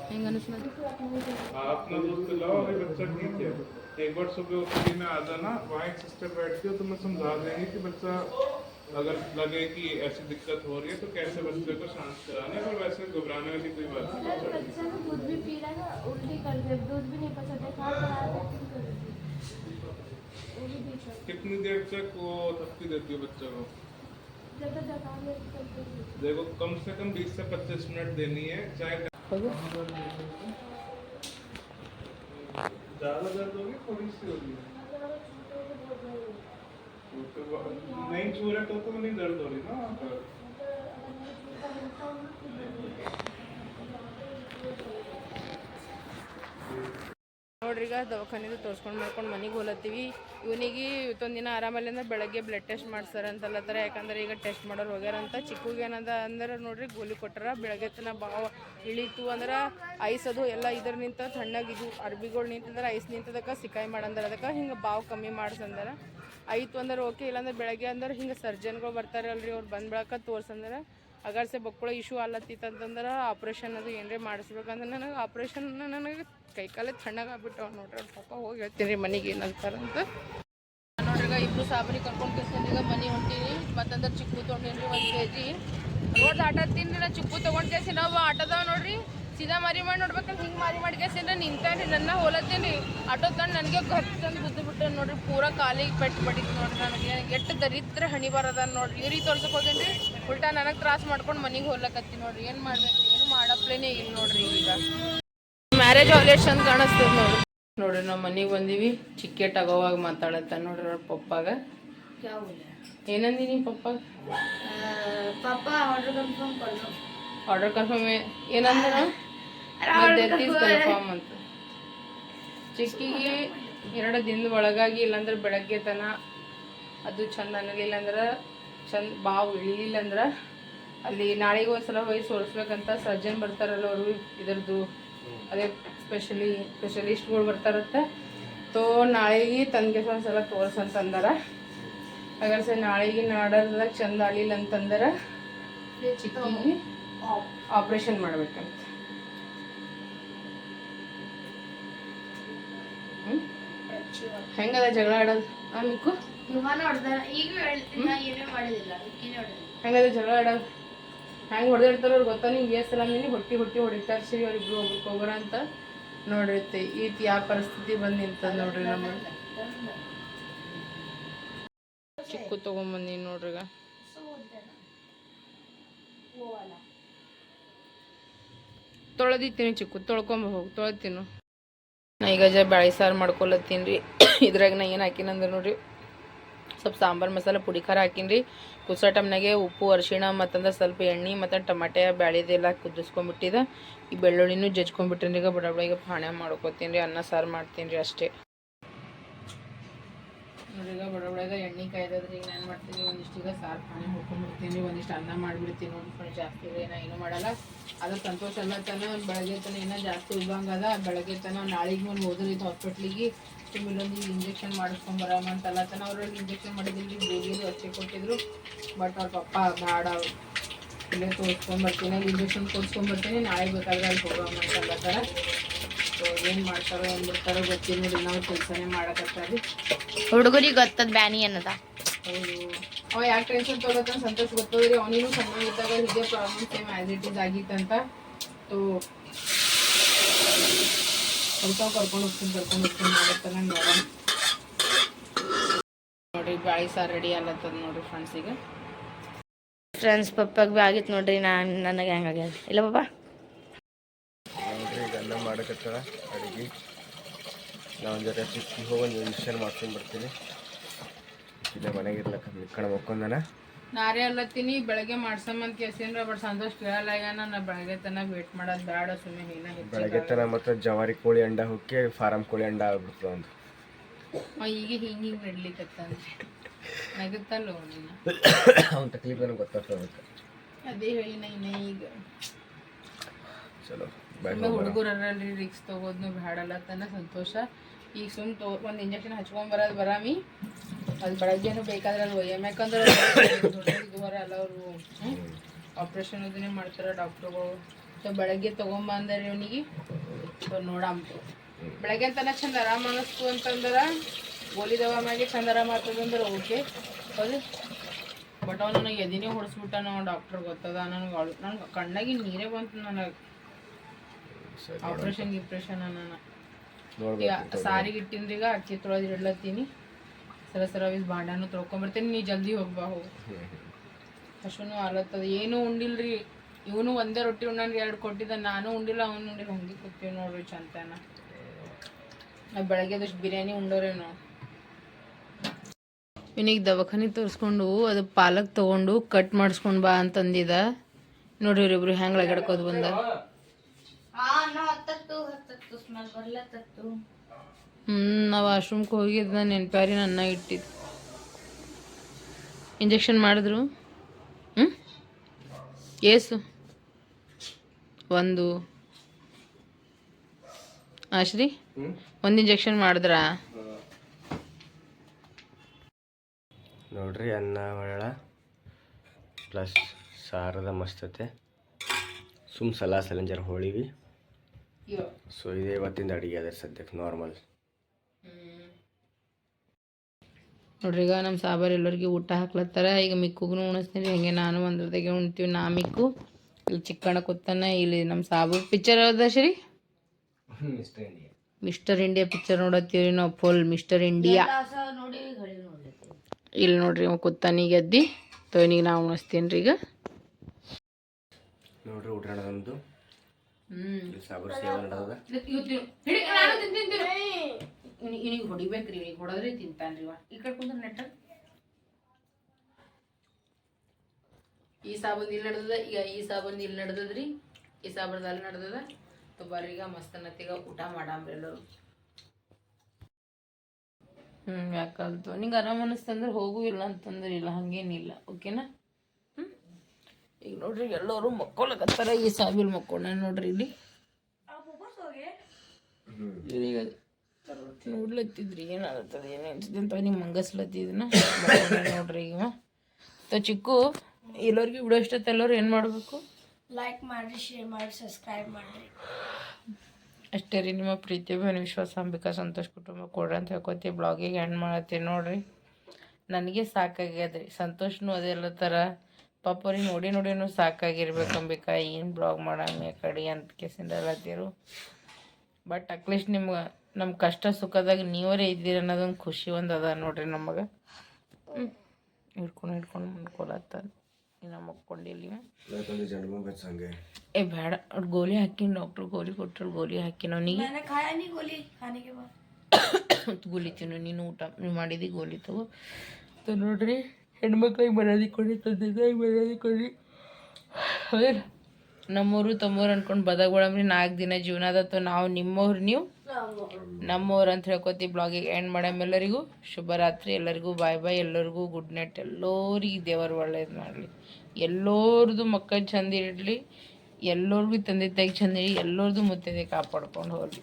ಹೆಂಗೆ ಅನಿಸ್ಲತ್ತ अपना दोस्त लाओ अभी बच्चा ठीक है एक बार सुबह ओपीडी में आ जाना वहाँ एक सिस्टर बैठती हो तो मैं समझा देंगे कि बच्चा अगर लगे कि ऐसी दिक्कत हो रही है तो कैसे बच्चे को शांत कराना पर वैसे घबराने वाली कोई बात नहीं। है बच्चा ठीक है। बच्चा ना दूध भी पी रहा है ना उल्टी कर दे। दूध भी नहीं पसंद है खा कर आता है फिर कर देती है। वो भी बीच में कितनी देर तक वो थपकी देती है बच्चे को? देखो कम से कम 20 से 25 मिनट देनी है चाहे ज़्यादा दर्द होगी थोड़ी सी होगी। तो नहीं छू रहे तो तो नहीं दर्द हो रही ना वहाँ पर ನೋಡ್ರಿ ಈಗ ದವಾಖಾನಿದು ತೋರಿಸ್ಕೊಂಡು ಮಾಡ್ಕೊಂಡು ಮನೆಗೆ ಹೋಲತ್ತೀವಿ ಇವನಿಗೆ ಇವತ್ತೊಂದು ದಿನ ಆರಾಮಲ್ಲ ಅಂದ್ರೆ ಬೆಳಗ್ಗೆ ಬ್ಲಡ್ ಟೆಸ್ಟ್ ಮಾಡ್ಸಾರ ಅಂತಲ್ಲತ್ತಾರ ಯಾಕಂದ್ರೆ ಈಗ ಟೆಸ್ಟ್ ಮಾಡೋರು ಹೋಗ್ಯಾರ ಅಂತ ಚಿಕ್ಕಗೆ ಏನದ ಅಂದ್ರೆ ನೋಡ್ರಿ ಗೋಲಿ ಕೊಟ್ಟಾರ ಬೆಳಗ್ಗೆ ತನ ಭಾವ ಇಳೀತು ಅಂದ್ರೆ ಐಸ್ ಅದು ಎಲ್ಲ ಇದ್ರ ನಿಂತ ತಣ್ಣಗಿದು ಅರ್ಬಿಗಳು ನಿಂತಂದ್ರೆ ಐಸ್ ನಿಂತದಕ್ಕೆ ಸಿಕಾಯಿ ಮಾಡಂದ್ರೆ ಅದಕ್ಕೆ ಹಿಂಗೆ ಬಾವು ಕಮ್ಮಿ ಮಾಡ್ಸಂದಾರ ಆಯ್ತು ಅಂದ್ರೆ ಓಕೆ ಇಲ್ಲಾಂದ್ರೆ ಬೆಳಗ್ಗೆ ಅಂದ್ರೆ ಹಿಂಗೆ ಸರ್ಜನ್ಗಳು ಬರ್ತಾರಲ್ರಿ, ಅವ್ರು ಬಂದ್ ಬೆಳಕ ತೋರ್ಸಂದ್ರೆ ಅಗರ್ಸೆ ಬಕ್ಕಳ ಇಶ್ಯೂ ಆಲತ್ತಿತ್ತಂತಂದ್ರೆ ಆಪ್ರೇಷನ್ ಅದು ಏನರೇ ಮಾಡಿಸ್ಬೇಕಂದ್ರೆ ನನಗೆ ಆಪ್ರೇಷನ್ ನನಗೆ ಕೈಕಾಲೇ ತಣ್ಣಗಾಗ್ಬಿಟ್ಟವ ನೋಡ್ರಿ ಅವ್ರ ಪಪ್ಪ ಹೋಗಿ ಹೇಳ್ತೀನಿ ರೀ ಮನೆಗೆ ಏನಂತಾರಂತ ನೋಡ್ರಿ ಈಗ ಇಬ್ಬರು ಸಾಬರಿ ಕರ್ಕೊಂಡು ಈಗ ಮನೆ ಹೊಂಟೀನಿ ಮತ್ತಂದ್ರೆ ಚಿಕ್ಕು ತೊಗೊಂಡೇನ್ರಿ ಒಂದು ಕೆ ಜಿ ರೋಡ್ ಆಟ ತಿಂದ್ರೆ ಚಿಕ್ಕು ತೊಗೊಂಡು ಕೇಸಿ ನಾವು ಆಟದವ ನೋಡ್ರಿ. ಸೀದಾ ಮಾರಿ ಮಾಡಿ ನೋಡ್ಬೇಕಂತ ಹಿಂಗೆ ಮಾರಿ ಮಾಡಿ ಕೇಸಿಂದ್ರೆ ನಿಂತಾನ್ರಿ ನನ್ನ ಹೋಲತ್ತೀನಿ ಆಟೋ ತಂದು ನನಗೆ ಗರ್ ಬುದ್ದು ಬಿಟ್ಟು ನೋಡ್ರಿ ಪೂರಾ ಕಾಲಿಗೆ ಪೆಟ್ಟು ಬಡಿತು ನೋಡ್ರಿ ನನಗೆ. ಎಷ್ಟು ದರಿದ್ರ ಹಣಿ ಬರದ ನೋಡ್ರಿ. ಇವ್ರಿಗೆ ತೋರ್ಸಕ್ಕೆ ಹೋಗೇನ್ರಿ ಉಲ್ಟಾ ನನಗೆ ತ್ರಾಸ ಮಾಡ್ಕೊಂಡು ಮನೆಗೆ ಹೋಗ್ಲಕತ್ತಿ ನೋಡ್ರಿ. ಏನು ಮಾಡ್ಬೇಕು ಏನು ಮಾಡಪ್ಲೇನೆ ಇಲ್ಲ ನೋಡ್ರಿ ಈಗ. ಮ್ಯಾರೇಜ್ ಹಾಲಿಡೇಸ್ ಅಂತ ಕಾಣಿಸ್ತದೆ ನೋಡ್ರಿ. ನೋಡ್ರಿ ನಾವು ಮನೆಗೆ ಬಂದೀವಿ ಚಿಕ್ಕೆಟ್ ಆಗೋವಾಗ ಮಾತಾಡತ್ತ ನೋಡ್ರಿ ಅವ್ರ ಪಪ್ಪಾಗ. ಏನಂದಿನಿ ಪಪ್ಪ? ಪಪ್ಪಾಗ ಪಪ್ಪ ಆರ್ಡರ್ ಕನ್ಫರ್ಮ್ ಆರ್ಡರ್ ಕನ್ಫರ್ಮ್ ಏನಂದ್ರೆ ಅಂತ ಚಿಕ್ಕಿಗೆ ಎರಡು ದಿನದ ಒಳಗಾಗಿ ಇಲ್ಲಾಂದ್ರೆ ಬೆಳಗ್ಗೆ ತನ ಅದು ಚಂದ ಅನ್ನಲಿಲ್ಲ ಅಂದ್ರೆ ಚಂದ ಬಾವು ಇಳಿಲಿಲ್ಲ ಅಂದ್ರೆ ಅಲ್ಲಿ ನಾಳೆಗೆ ಒಂದ್ಸಲ ಹೋಗಿ ಸೋರಿಸ್ಬೇಕಂತ ಸರ್ಜನ್ ಬರ್ತಾರಲ್ಲ ಅವರು ಇದ್ರದ್ದು. ಅದೇ ಸ್ಪೆಷಲಿ ಸ್ಪೆಷಲಿಸ್ಟ್ಗಳು ಬರ್ತಾರತ್ತ. ತೋ ನಾಳೆಗೆ ತನಗೆ ಒಂದ್ಸಲ ತೋರ್ಸಂತ ಅಂದಾರ ಹಾಗಾದ್ರೆ ಸರ್ ನಾಳೆಗೆ ನಾಡದಾಗ ಚಂದ ಆಗಲಿಲ್ಲ ಅಂತಂದ್ರೆ ಚಿಕ್ಕಿಗೆ ಆಪ್ರೇಷನ್ ಮಾಡ್ಬೇಕಂತ ಹ್ಮ್? ಹೆಂಗದ ಜಗಳ ಆಡೋದು? ಆ ಮಿಕ್ಕು. ಈಗ ಏನೇ ಮಾಡಿದಿಲ್ಲ. ಹೊಡೆದಿಲ್ಲ ಹೆಂಗದ ಜಗಳ ಆಡೋದು? ಹೆಂಗೆ ಹೊಡೆದಿರ್ತಾರ ಅವ್ರು ಗೊತ್ತಾ ನಿಂಗೆ? ಎಷ್ಟು ಸಲ ನೀನು ಹೊಟ್ಟಿ ಹೊಟ್ಟಿ ಹೊಡಿತಾರೆ. ಸಿರಿ ಅವ್ರಿಬ್ರು ಒಬ್ರಿಗೆ ಹೋಗೋರ ಅಂತ ನೋಡಿರ್ತಿ ಈ ಯಾವ ಪರಿಸ್ಥಿತಿ ಬಂದು ನಿಂತದ ನೋಡ್ರಿ ನಮ್ಮ ಚಿಕ್ಕು ತೊಗೊಂಬಂದಿ ನೋಡ್ರಿ ಈಗ. ತೊಳೆದಿತ್ತೀನಿ ಚಿಕ್ಕು. ತೊಳ್ಕೊಂಬ ಹೋಗಿ. ತೊಳೆತೀನಿ ನಾ ಈಗ ಜ ಬ್ಯಾಳಿ ಸಾರು ಮಾಡ್ಕೊಲತ್ತೀನಿ ರೀ. ಇದ್ರಾಗ ನಾ ಏನು ಹಾಕಿನಂದ್ರೆ ನೋಡಿರಿ, ಸ್ವಲ್ಪ ಸಾಂಬಾರು ಮಸಾಲೆ ಪುಡಿ ಖಾರ ಹಾಕಿನ್ರಿ ಕುದಿಸೋ ಟಮ್ನಾಗೆ ಉಪ್ಪು, ಅರಿಶಿಣ ಮತ್ತಂದ್ರೆ ಸ್ವಲ್ಪ ಎಣ್ಣೆ ಮತ್ತು ಟಮಾಟೆ ಬ್ಯಾಳಿದೆಲ್ಲ ಕುದಿಸ್ಕೊಂಬಿಟ್ಟಿದ. ಈ ಬೆಳ್ಳುಳ್ಳಿನೂ ಜಜ್ಕೊಂಬಿಟ್ಟಿನಿ ಈಗ ಬಡ ಈಗ ಫಾಣೆ ಮಾಡ್ಕೊತೀನಿ ರೀ, ಅನ್ನ ಸಾರು ಮಾಡ್ತೀನಿ ರೀ ಅಷ್ಟೇ. ಈಗ ಬಡ ಬಡಗ ಎಣ್ಣೆ ಕಾಯ್ದ್ರೆ ಈಗ ನಾನು ಮಾಡ್ತೀನಿ, ಒಂದಿಷ್ಟು ಈಗ ಸಾರು ಪಾನಿ ಹುಡ್ಕೊಂಡ್ಬಿಡ್ತೀನಿ ಒಂದಿಷ್ಟು ಅನ್ನ ಮಾಡಿಬಿಡ್ತೀನಿ ನೋಡಿ ಜಾಸ್ತಿ ಇದೆ ನಾ ಏನೂ ಮಾಡಲ್ಲ. ಅದು ಸಂತೋಷ ಅಲ್ಲ ತನ ಬೆಳಗ್ಗೆ ತನ ಏನೋ ಜಾಸ್ತಿ ಉಬ್ಬಂಗದ ಬೆಳಗ್ಗೆ ತನ ನಾಳೆಗೆ ಮೇಲೆ ಹೋದ್ರಿದ್ದು ಹಾಸ್ಪಿಟ್ಲಿಗೆ ತುಂಬ ಇಲ್ಲೊಂದು ಇಂಜೆಕ್ಷನ್ ಮಾಡಿಸ್ಕೊಂಬರಮ್ಮ ಅಂತ ಅಲ್ಲ ತನ ಅವ್ರಲ್ಲಿ ಇಂಜೆಕ್ಷನ್ ಮಾಡಿದಿಲ್ರಿ ಬೇಗಿದು ಅಷ್ಟೇ ಕೊಟ್ಟಿದ್ರು. ಬಟ್ ಅವ್ರ ಪಪ್ಪ ಬೇಡ ಇಲ್ಲೇ ತೋರಿಸ್ಕೊಂಬರ್ತೀನಿ ಅಲ್ಲಿ ಇಂಜೆಕ್ಷನ್ ಕೊಡ್ಸ್ಕೊಂಬರ್ತೀನಿ ನಾಳೆ ಬೇಕಾದ್ರೆ ಅಲ್ಲಿ ಹೋಗಮ್ಮ ಅಂತಲ್ಲ ಅಲ್ಲತ್ತಾರ ಸೊ ಏನು ಮಾಡ್ತಾರೋ ಏನು ಬಿಡ್ತಾರೋ ಗೊತ್ತಿಲ್ಲ ನೋಡಿ ನಾವು ಕೆಲಸನೇ ಮಾಡಕತ್ತಾರಿ ಹುಡುಗರಿಗೆ ಗೊತ್ತದ ಬ್ಯಾನಿ ಅನ್ನದ? ಹೌದು. ಅವ ಯಾಕೆ ಟೆನ್ಷನ್ ತಗೋತಾನ ಸಂತೋಷ ಗೊತ್ತದ್ರಿ ಅವನಿಗೂ ಸಣ್ಣ ಇದ್ದಾಗ ಇದೇ problem same as it is ಆಗಿತ್ತಂತ. So ಸ್ವಲ್ಪ ಕರ್ಕೊಂಡು ಹೋಗ್ತೀನಿ ಕರ್ಕೊಂಡು ಹೋಗ್ತೀನಿ ಮಾಡತ್ತ ನಂಗೆ ನೋಡ್ರಿ ಬ್ಯಾಳಿ ಸಾರು ರೆಡಿ ಆಗ್ಲತ್ತದ ನೋಡ್ರಿ ಫ್ರೆಂಡ್ಸ್ ಈಗ. ಫ್ರೆಂಡ್ಸ್ ಪಪ್ಪಾಗ ಭೀ ಆಗಿತ್ತು ನೋಡ್ರಿ ನಾನು ನನಗೆ ಹೆಂಗಾಗ್ಯದ ಇಲ್ಲ ಪಾಪ ಈಗ ಮಾಡಕತ್ತಾರ ಅಡುಗೆ. ನಾವು ಜೊತೆ ಚಿಕ್ಕಿ ಹೋಗಿ ಒಂದು ಇಂಜೆಕ್ಷನ್ ಮಾಡ್ಕೊಂಡು ಬರ್ತೀನಿ. ಇಲ್ಲೇ ಮನೆಗೆ ಇರ್ಲಕ್ಕ ಕಣ ಮಕ್ಕೊಂದನ. ನಾರೇ ಅಲ್ಲತ್ತೀನಿ ಬೆಳಗ್ಗೆ ಮಾಡ್ಸಮ್ಮಂತ ಕೇಸಿನ್ರ ಬಟ್ ಸಂತೋಷ್ ಕೇಳಲ್ಲ ಈಗ ನಾನು ಬೆಳಗ್ಗೆ ತನಕ ವೇಟ್ ಮಾಡೋದು ಬೇಡ ಸುಮ್ಮನೆ ಏನ ಬೆಳಗ್ಗೆ ತನ ಮತ್ತು ಜವಾರಿ ಕೋಳಿ ಅಂಡ ಹುಕ್ಕಿ ಫಾರಂ ಕೋಳಿ ಅಂಡ ಆಗ್ಬಿಡ್ತು ಒಂದು ಈಗ ಹಿಂಗೆ ಹಿಂಗೆ ನಡ್ಲಿಕ್ಕತ್ತಂದ್ರೆ ನಗುತ್ತಲ್ಲ ಅವ್ನ ತಕ್ಲೀಫ್ ನನಗೆ ಗೊತ್ತಾಗ್ತದೆ ಅದಕ್ಕೆ ಅದೇ ಹೇಳಿ ನಾ ಇನ್ನ ಈಗ. ಚಲೋ. ಹುಡುಗರಲ್ಲಿ ರಿಕ್ಸ್ ತಗೋದ್ನು ಬ್ಯಾಡಲ್ಲತ್ತನ ಸಂತೋಷ. ಈಗ ಸುಮ್ ತೋ ಒಂದು ಇಂಜೆಕ್ಷನ್ ಹಚ್ಕೊಂಡ್ ಬರೋದು ಬರಾಮಿ. ಅದು ಬೆಳಗ್ಗೆನು ಬೇಕಾದ್ರೆ ಅಲ್ಲಿ ಒಯ್ಯಮ್ ಯಾಕಂದ್ರೆ ದೊಡ್ಡವರ ಅಲ್ಲ ಅವರು ಆಪ್ರೇಷನ್ ಅದನ್ನೇ ಮಾಡ್ತಾರೆ ಡಾಕ್ಟರ್ಗಳು ಸೊ ಬೆಳಗ್ಗೆ ತೊಗೊಂಬ ಅಂದಾರೆ ಅವನಿಗೆ. ಸೊ ನೋಡಂತು ಬೆಳಗ್ಗೆ ತನ ಚಂದ ಆರಾಮ ಅನ್ನಿಸ್ತು ಅಂತಂದ್ರೆ ಗೋಲಿ ದವಾ ಮ್ಯಾಗೆ ಚಂದ ಆರಾಮ ಆಗ್ತದಂದ್ರೆ ಓಕೆ. ಹೌದು? ಬಟ್ ಅವ್ನು ನನಗೆ ಎದಿನೇ ಹೊಡಿಸ್ಬಿಟ್ಟ ನಾವು ಡಾಕ್ಟರ್ ಗೊತ್ತದ? ನನಗೆ ನನ್ನ ಕಣ್ಣಾಗಿ ನೀರೇ ಬಂತು ನನಗೆ. ಆಪ್ರೇಷನ್ ಗಿಪ್ರೇಷನ್ ಅನ್ನ ಈಗ ಸಾರಿಗೆ ಇಟ್ಟಿನ್ರಿ ಈಗ ಅಕ್ಕಿ ತೊಳೆದು ಇಡ್ಲತ್ತೀನಿ. ಸರ ಸರ ಇಸ್ ಬಾಂಡಾನು ತೊಳ್ಕೊಂಬರ್ತೀನಿ ನೀ ಜಲ್ದಿ ಹೋಗ್ಬಾ ಹೋಗು. ಹಸುನು ಆಲತ್ತದ ಏನೂ ಉಂಡಿಲ್ರಿ. ಇವನು ಒಂದೇ ರೊಟ್ಟಿ ಉಣ್ಣನ್ರಿ ಎರಡು ಕೊಟ್ಟಿದ್ದ ನಾನು ಉಂಡಿಲ್ಲ ಅವನು ಉಂಡಿಲ್ಲ ಹಂಗೆ ಕೂತೀವಿ ನೋಡ್ರಿ ಚಂತನ. ಬೆಳಗ್ಗೆ ಬೆಳಗ್ಗೆದಷ್ಟು ಬಿರಿಯಾನಿ ಉಂಡೋರೇನು. ಇವನಿಗೆ ದವಾಖಾನೆ ತೋರಿಸ್ಕೊಂಡು ಅದು ಪಾಲಕ್ ತೊಗೊಂಡು ಕಟ್ ಮಾಡಿಸ್ಕೊಂಡು ಬಾ ಅಂತಂದಿದ. ನೋಡ್ರಿ ಇವ್ರಿಬ್ರು ಹೆಂಗೆ ಲಗಡ್ಕೋದು ಬಂದ. ಹಾ ನಾ ಹತ್ತತ್ತು ಹತ್ತತ್ತು ಸ್ಮೆಲ್ ಬರ್ಲತ್ತತ್ತು. ಹ್ಞೂ ನಾವು ವಾಶ್ರೂಮ್ಗೆ ಹೋಗಿದ್ದ ನೆನ್ಪ್ಯಾರಿ ನನ್ನ ಇಟ್ಟಿದ್ದು ಇಂಜೆಕ್ಷನ್ ಮಾಡಿದ್ರು? ಹ್ಞೂ ಏಸು? ಒಂದು. ಆಶ್ರೀ? ಒಂದು ಇಂಜೆಕ್ಷನ್ ಮಾಡಿದ್ರಾ? ನೋಡ್ರಿ ಅನ್ನ ಒಳ ಪ್ಲಸ್ ಸಾರದ ಮಸ್ತತೆ. ಸುಮ್ ಸಲಾ ಸಲಂಜರ್ ಹೋಳಿವಿ. ಸೊ ಇದೇ ಇವತ್ತಿಂದ ಅಡುಗೆ ಅದ ಸದ್ಯಕ್ಕೆ ನಾರ್ಮಲ್ ನೋಡ್ರಿ ಈಗ ನಮ್ಮ ಸಾಬಾರ್ ಎಲ್ಲರಿಗೆ ಊಟ ಹಾಕ್ಲತ್ತಾರ. ಈಗ ಮಿಕ್ಕುಗೂ ಉಣಿಸ್ತೀನಿ. ಹಂಗೆ ನಾನು ಒಂದ್ರದಾಗೆ ಉಣ್ತೀವಿ ನಾ ಮಿಕ್ಕು. ಇಲ್ಲಿ ಚಿಕ್ಕಣ್ಣ ಕೂತಾನ ಇಲ್ಲಿ ನಮ್ಮ ಸಾಬು. ಪಿಕ್ಚರ್ ಯಾವ್ದ ಶ್ರೀ ಮಿಸ್ಟರ್ ಇಂಡಿಯಾ ಪಿಕ್ಚರ್ ನೋಡತ್ತೀವಿ ನಾವು ಫುಲ್ ಮಿಸ್ಟರ್ ಇಂಡಿಯಾ ಇಲ್ಲಿ ನೋಡ್ರಿ ಅವ ಕೂತಾನ ಈಗ ಎದ್ದಿ. ತೊಯ್ನಿಗೆ ನಾ ಉಣಿಸ್ತೀನಿ ರೀ ಈಗ. ನೋಡ್ರಿ ಊಟ ನಮ್ದು ಹ್ಞೂ ಇಲ್ಲಿ ಸಾಬರ್ ಸೇವೆ ನಡೆದ ಇವನಿಗೆ ಹೊಡಿಬೇಕ್ರಿ ಇವನಿಗೆ ಹೊಡೆದ್ರೆ ತಿಂತಾನ್ರಿ ಈ ಕಡೆ ಕುಂದ್ರ ನೆಟ್ಟ. ಈ ಸಾಬೂನ್ ಇಲ್ಲಿ ನಡೆದದ ಈಗ ಈ ಸಾಬೂನ್ ಇಲ್ಲಿ ನಡೆದದ್ರಿ ಈ ಸಾಬೂನ್ ಅಲ್ಲಿ ನಡೆದದ. ತೊ ಬರ್ರಿ ಈಗ ಮಸ್ತ್ ಅನ್ನತ್ತೀಗ ಊಟ ಮಾಡಾಮ್ರಿ ಎಲ್ಲರು. ಹ್ಞೂ ಯಾಕಲ್ತು ನಿಂಗೆ ಆರಾಮ ಅನ್ನಿಸ್ತಂದ್ರೆ ಹೋಗು ಇಲ್ಲ ಅಂತಂದ್ರೆ ಇಲ್ಲ ಹಂಗೇನಿಲ್ಲ ಓಕೆನಾ? ಈಗ ನೋಡ್ರಿ ಎಲ್ಲರೂ ಮಕ್ಕೊಳಕತ್ತಾರ ಈ ಸಾವಿಲ್ ಮಕ್ಕೊಂಡ ನೋಡ್ರಿ ಇಲ್ಲಿ. ನೋಡ್ಲತ್ತಿದ್ರಿ ಏನಾಗ್ತದೆ ಏನು ಅನ್ಸುತ್ತೆ ಅಂತ ನೀವು ಮಂಗಸ್ಲತ್ತಿದ್ನ ನೋಡ್ರಿ ಈಗ. ತ ಚಿಕ್ಕು ಎಲ್ಲರಿಗೂ ಬಿಡೋ ಅಷ್ಟೊತ್ತು ಎಲ್ಲರೂ ಏನು ಮಾಡಬೇಕು? ಲೈಕ್ ಮಾಡಿರಿ ಶೇರ್ ಮಾಡಿ ಸಬ್ಸ್ಕ್ರೈಬ್ ಮಾಡಿರಿ. ಅಷ್ಟೇ ರೀ ನಿಮ್ಮ ಪ್ರೀತಿ ಭಾವನೆ ವಿಶ್ವಾಸ ಅಂಬಿಕಾ ಸಂತೋಷ್ ಕುಟುಂಬ ಕೊಡ್ರಿ ಅಂತ ಹೇಳ್ಕೊತೀವಿ ಬ್ಲಾಗಿಗೆ ಎಂಡ್ ಮಾಡತ್ತೀವಿ ನೋಡ್ರಿ. ನನಗೆ ಸಾಕಾಗ್ಯದ ರೀ ಸಂತೋಷನು ಅದೆಲ್ಲ ಥರ ಪಾಪರಿ ನೋಡಿ ನೋಡಿನೂ ಸಾಕಾಗಿರ್ಬೇಕು ಅಂಬಿಕ ಏನು ಬ್ಲಾಗ್ ಮಾಡಮ್ಮಿ ಕಡಿ ಅಂತ ಕೇಸಿಂಡಲ್ಲತ್ತಿರು ಬಟ್ ಅಟ್ಲೀಸ್ಟ್ ನಿಮ್ಗೆ ನಮ್ಮ ಕಷ್ಟ ಸುಖದಾಗ ನೀವರೇ ಇದ್ದೀರ ಅನ್ನೋದೊಂದು ಖುಷಿ ಒಂದು ಅದ ನೋಡ್ರಿ ನಮಗೆ. ಹಿಡ್ಕೊಂಡು ಹಿಡ್ಕೊಂಡು ಮುಂದ್ಕೊಳತ್ತ. ನಮ್ಮ ಮಕ್ಕೊಂಡಿಲ್ಲ ಏ ಬೇಡ ಅವ್ರು ಗೋಲಿ ಹಾಕಿನ ಡಾಕ್ಟ್ರು ಗೋಲಿ ಕೊಟ್ಟರು ಗೋಲಿ ಹಾಕಿ ಅವನಿಗೆ ಗೋಲಿ ತಿನ್ನು ನೀನು ಊಟ ನೀವು ಮಾಡಿದಿ ಗೋಲಿ ತಗೋ. ತ ನೋಡ್ರಿ. ಹೆಣ್ಮಕ್ಳಿಗೆ ಮರ್ಯಾದೆ ಕೊಡಿ ತಂದೆ ತಾಯಿಗೆ ಮರ್ಯಾದೆ ಕೊಡಿ. ಅದೇ ನಮ್ಮೂರು ತಮ್ಮೂರು ಅನ್ಕೊಂಡು ಬದಗೊಳಮ್ರಿ, ನಾಲ್ಕು ದಿನ ಜೀವನ ಅದತ್ತು ನಾವು ನಿಮ್ಮವ್ರು ನೀವು? ನಮ್ಮವ್ರು ಅಂತ ಹೇಳ್ಕೊತೀವಿ ಬ್ಲಾಗಿಗೆ. ಎಂಡ್ ಮಾಡಮ್ ಎಲ್ಲರಿಗೂ? ಶುಭರಾತ್ರಿ. ಎಲ್ಲರಿಗೂ ಬಾಯ್ ಬಾಯ್. ಎಲ್ಲರಿಗೂ ಗುಡ್ ನೈಟ್. ಎಲ್ಲರಿಗೆ ದೇವರು ಒಳ್ಳೇದು ಮಾಡಲಿ. ಎಲ್ಲರದು ಮಕ್ಕಳು ಚಂದ ಇರಲಿ ಎಲ್ಲರಿಗೂ ತಂದೆ ತಾಯಿಗೆ ಚಂದ ಇರಲಿ ಎಲ್ಲರದು ಮುತ್ತೈದೆ ಕಾಪಾಡ್ಕೊಂಡು ಹೋಗ್ಲಿ.